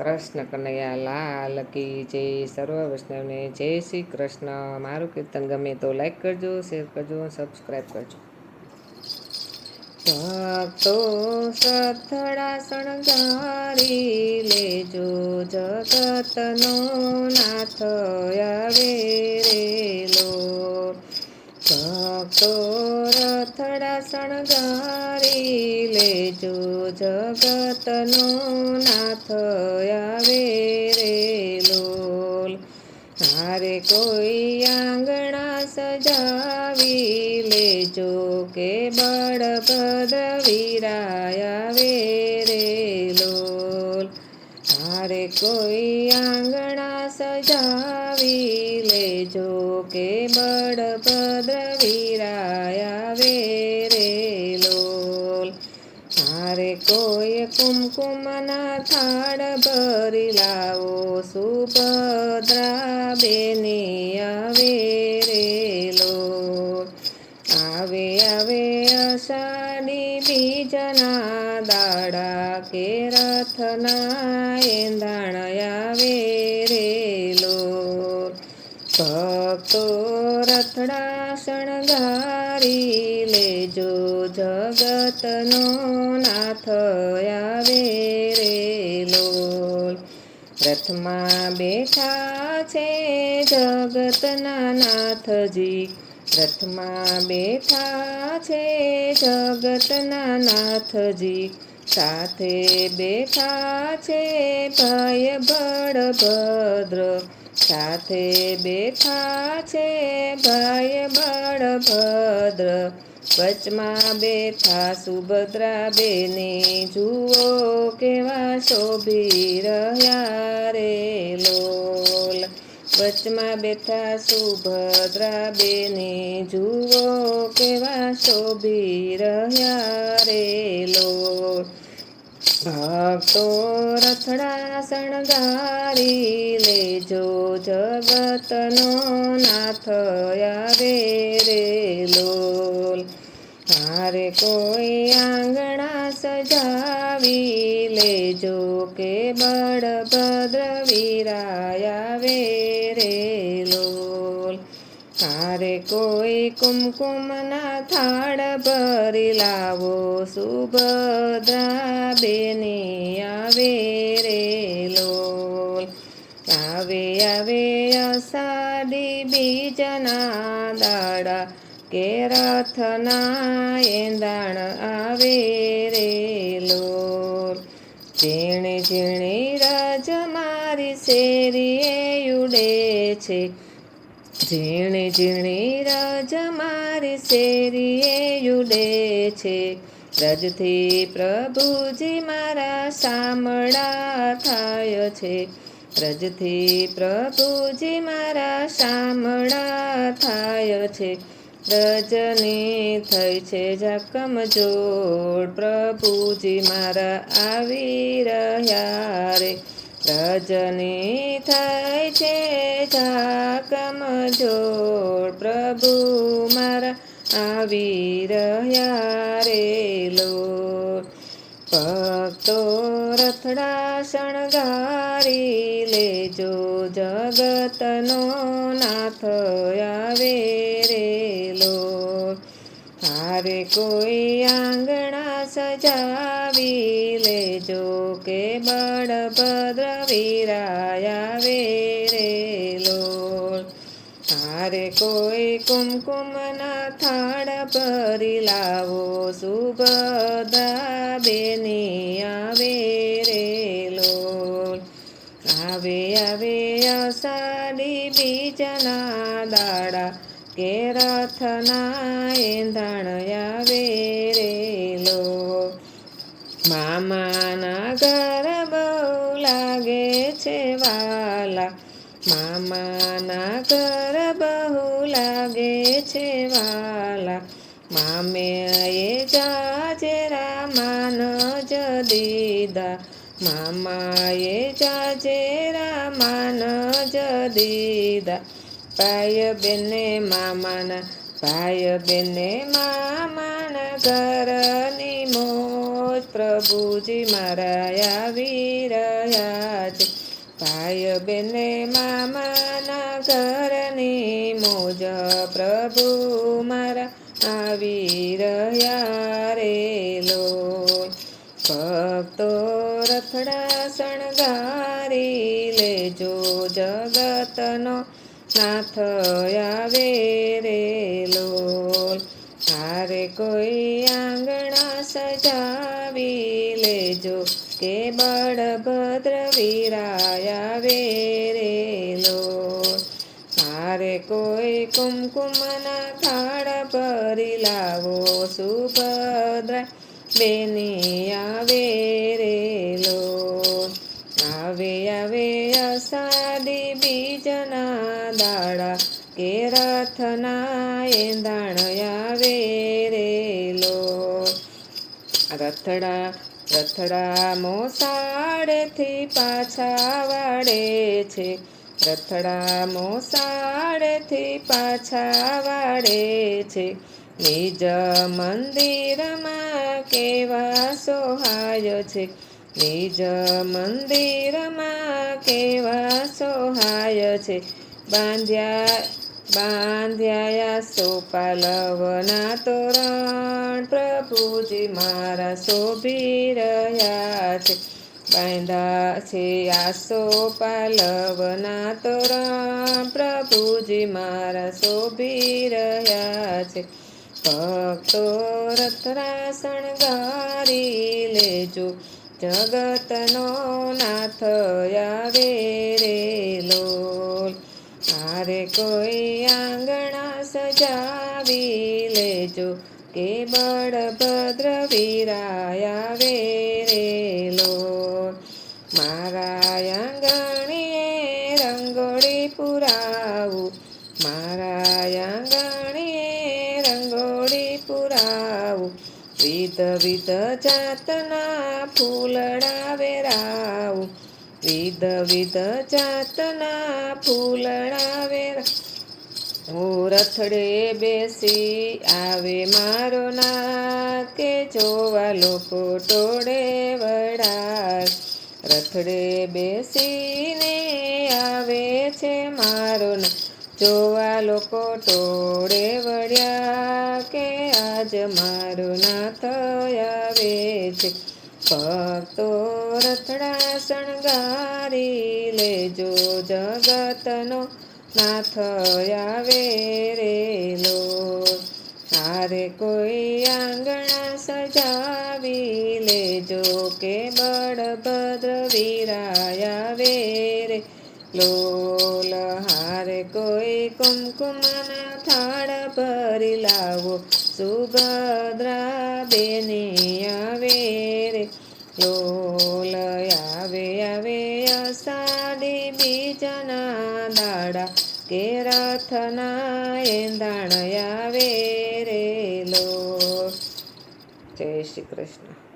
કૃષ્ણ કનૈયા લાલ કી જય સર્વ વૈષ્ણવને જય શ્રી કૃષ્ણ. મારું કીર્તન ગમે તો લાઈક કરજો શેર કરજો સબસ્ક્રાઈબ કરજો. ભક્તો સથડા શણગારી લેજો, જગતનો નાથ આવે રેલો ભક્તો રથડા શણગારી લેજો જગતનો નાથ આવે રે લોલ. હારે કોઈ આંગણા સજાવી લેજો કે બળભદ્ર વીરાય આવે રે લોલ. હારે કોઈ આંગણા સજાવી લેજો કે બળભદ્ર વીરાય કુમકુમના થાળ ભરી લાવો સુભદ્રા બેની આવે રેલો આવે આવે અષાઢી બીજના દાડા કે રથના ભક્તો રથડા શણગારી લેજો. જગતનો નાથ આવે રે લોલ. રથમાં બેઠા છે જગતના નાથજી. રથમાં બેઠા છે જગતના નાથજી. સાથે બેઠા છે ભય બળભદ્ર સાથે બેઠા છે ભાઈ બળભદ્ર. વચમાં બેઠા સુભદ્રા બેને જુઓ કેવા શોભી રહ્યા રે લોલ. વચમાં બેઠા સુભદ્રા બેને જુઓ કેવા શોભી રહ્યા રે લોલ. ભક્તો રથડા શણગારી લેજો જગતનો નાથ આવે રે લોલ. હારે કોઈ આંગણા સજાવી લેજો કે બળભદ્ર વીરાય આવે હારે કોઈ કુમકુમના થાળ ભરી લાવો. સુભદ્રા બેની આવે રે લોલ. આવે આવે અષાઢી બીજના દાડા. કે રથના એંદાણ આવે રે લોલ. ઝીણી ઝીણી રજ મારી શેરીએ ઉડે છે. ઝીણી ઝીણી રજ મારી શેરીએ યુડે છે. રજથી પ્રભુજી મારા સામળા થાય છે. રજથી પ્રભુજી મારા સામળા થાય છે. રજની થઈ છે ઝકમ જોડ. પ્રભુજી મારા આવી રહ્યા રે. રજની થાય છે ઝાકમ જોડ. પ્રભુ મારા આવી રહ્યા રે લો ભક્તો રથડા શણગારી લેજો. જગતનો નાથ આવે રે લો હારે કોઈ આંગણા કે બળભદ્ર વીરાયા વે રે લોલ. હારે કોઈ કુમકુમના થાળ ભરી લાવો સુભદા બેની આવે રે લોલ. આવે આવે અષાઢી બીજના દાડા, કે રથના એંધણ આવે મામાના ઘર બહુ લાગે છે વાલા. મામે એ જાજે માન જ દીદા મામાએ જાજેરા માન જ દીદા ભાઈ બેને મામાના ભાઈ બેને મામાના ઘરની મોજ પ્રભુજી મારા આવી રહ્યા છે. ભાઈ બેને મામાના ઘરની મોજ પ્રભુ મારા આવી રહ્યા રે લો ભક્તો રથડા શણગારી લેજો, જગતનો નાથ આવે રે લો હારે કોઈ કે બળભદ્ર વીરાયા આવે રે લોલ હારે કોઈ કુમકુમના ખાડ ભરી લાવો, સુભદ્રા બેની આવે રે લો. આવે આવે અસાડી બીજના દાડા કે રથના એંધાણ આવે રે લો. રથડા રથડા મોસાળેથી પાછા વાળે છે. રથડા મોસાળેથી પાછા વાળે છે. નિજ મંદિરમાં કેવા સોહાય છે. નિજ મંદિરમાં કેવા સોહાય છે. બાંધ્યા બાંધ્યા સોપાલવના તોરણ. પ્રભુજી મારા શોભી રહ્યા છે. બાંધા છે આ પાલવના તોરણ. પ્રભુજી મારા શોભી રહ્યા છે. ભક્તો રથરા શણગારી લેજો. જગતનો નાથ આવે મારે કોઈ આંગણા સજાવી લેજો કે બળભદ્ર વીરાયા લોલ મારા આંગણીએ રંગોળી પુરાવું. મારા આંગણીએ રંગોળી પુરાવું. વિધ વિધ જાતના ફૂલડા વેરાવું. વિધ વિધ જાતના ફૂલણા વેરા. હું રથડે બેસી આવે મારો ના કે જોવા લોકો ટોળે વડાય રથડે બેસીને આવે છે મારો ના જોવા લોકો ટોળે વળ્યા કે આજ મારો નાથ આવે છે. ભક્તો રથડા શણગારી લેજો જગતનો નાથ આવે રે લો. હારે કોઈ આંગણા સજાવી લેજો કે બળભદ્ર વીરાયા વે રે લોલ હારે કોઈ કુમકુમના થાળ ભરી લાવો, સુભદ્રા બેને આવે રે લોલ દાડા કે રથના એંધાણ આવે રે લો જય શ્રી કૃષ્ણ.